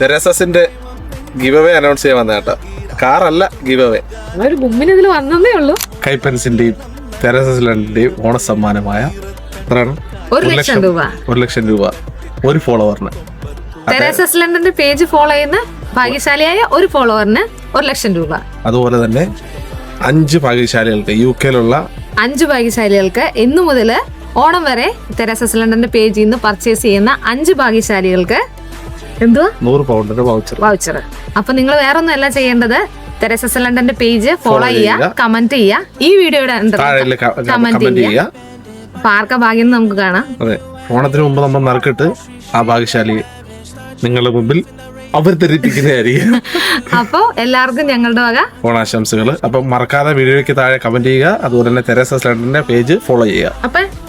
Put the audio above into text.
തെരേസസിന്റെ give away announce ചെയ്യാൻ വന്ന കേട്ടോ. കാറല്ല ഗിവ് അവേ ഒരു ഗുമ്മിന് ഇതിൽ വന്നതേ ഉള്ളൂ. കൈപ്പൻസിന്റെയും തെരേസസ് ലണ്ടന്റെയും ഓണസമ്മാനമായ എത്രയാണ് ഒരു ലക്ഷം രൂപ. ഒരു ലക്ഷം രൂപ ഒരു ഫോളോവറിന്. തെരേസസ് ലണ്ടന്റെ പേജ് ഫോളോ ചെയ്യുന്ന ഭാഗ്യശാലിയായ ഒരു ഫോളോവറിന് ഒരു ലക്ഷം രൂപ. അതുപോലെ തന്നെ അഞ്ച് ഭാഗ്യശാലികൾക്ക് യു കെയിലുള്ള അഞ്ച് ഭാഗ്യശാലികൾക്ക് ഇന്നു മുതൽ ഓണം വരെ തെരേസ സിലിണ്ടറിന്റെ പേജിൽ നിന്ന് പർച്ചേസ് ചെയ്യുന്ന അഞ്ച് ഭാഗ്യശാലികൾക്ക് എന്തുവാ? നൂറ് പൗണ്ടിന്റെ വൗച്ചർ വൗച്ചർ അപ്പൊ നിങ്ങൾ വേറെ ഒന്നും അല്ല ചെയ്യേണ്ടത് തെരേസ സിലിണ്ടറിന്റെ പേജ് ഫോളോ ചെയ്യുക. കമന്റ് ചെയ്യുക. ഈ വീഡിയോയുടെ കമന്റ് ചെയ്യുക. പാർക്ക ഭാഗ്യം നമുക്ക് കാണാം. അതെ. ഓണത്തിന് മുമ്പ് നമ്മൾ നറുക്കിട്ട് ആ ഭാഗ്യശാലി നിങ്ങളുടെ മുമ്പിൽ അവതരിപ്പിക്കുന്നതായിരിക്കും. അപ്പോ എല്ലാവർക്കും ഞങ്ങളുടെ വക ഓണാശംസകൾ അപ്പൊ മറക്കാതെ വീഡിയോയ്ക്ക് താഴെ കമന്റ് ചെയ്യുക. അതുപോലെ തന്നെ തെരേസ ലണ്ടന്റെ പേജ് ഫോളോ ചെയ്യുക. അപ്പൊ